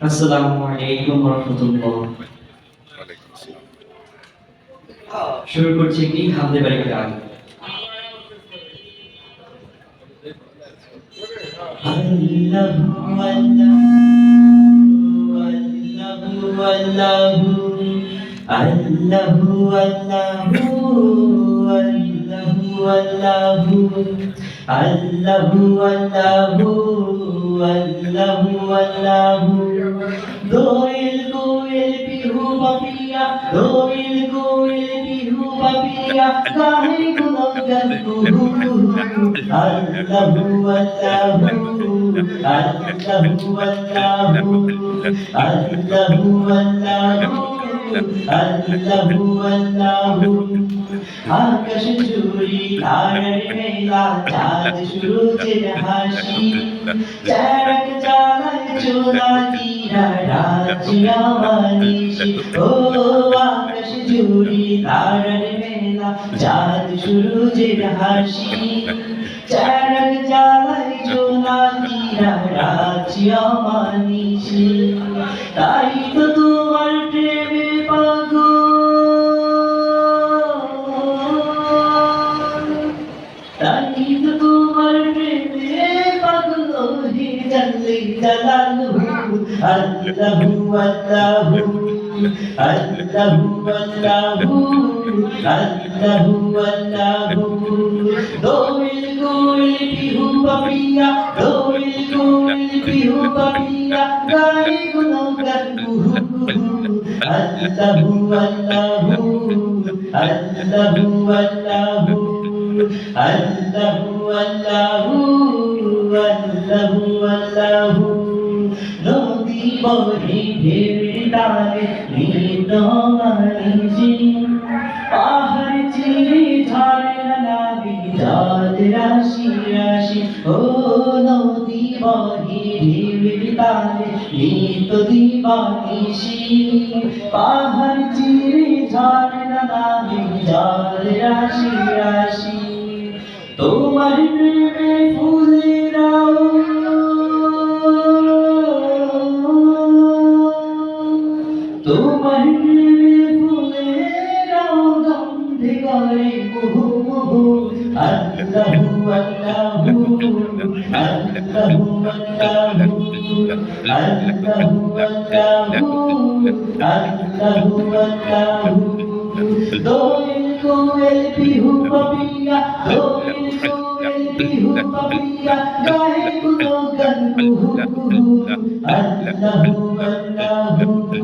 আসসালামু আলাইকুম রহমতুল্লাহ। ওয়ালাইকুম আসসালাম শুরু করছি আল্লাহু আল্লাহু আল্লাহু আল্লাহু আল্লাহু আল্লাহু আল্লাহু আল্লাহু আল্লাহু আল্লাহু দোয়েল কোয়েল বিহু বাপিয়া দোয়েল কোয়েল বিহু বাপিয়া গাহে গুণগান কুহু আল্লাহু আল্লাহু আল্লাহু আল্লাহু আল্লাহু আল্লাহু আল্লাহু আল্লাহু আকাশ জুড়ি তারার মেলা চাঁদ সূর্যের হাসি চারক জ্বালায় চোলাকিরা রাজিয়া মানিসি ও আকাশ জুড়ি তারার মেলা চাঁদ সূর্যের হাসি চারক জ্বালায় চোলাকিরা রাজিয়া মানিসি তাই তো Allahu Allahu Allahu Allahu Allahu Allahu Doil goil pihu papiya Doil goil pihu papiya Gai gunogar kuhu kuhu Allahu Allahu Allahu Allahu Allahu Allahu আল্লাহু আল্লাহু নদী বহি ঢেউর তালে নীত মানিজি পাহাড় চিরে ঝর্ণা নাবি জল রাশি রাশি ও নদী বহি ঢেউর তালে নীত দিবানিশি পাহাড় চিরে ঝর্ণা নাবি জল রাশি রাশি তোমার প্রেমে ফুলেরাও তোমার ফুলের গন্ধে করে মুহু মুহু আল্লাহু আল্লাহু আল্লাহু আল্লাহু আল্লাহু আল্লাহু আল্লাহু দোয়েল কোয়েল পিহু পাপিয়া দোয়েল কোয়েল পিহু পাপিয়া গায়ে কুলো গান কুহু কুহু আল্লাহু আল্লাহু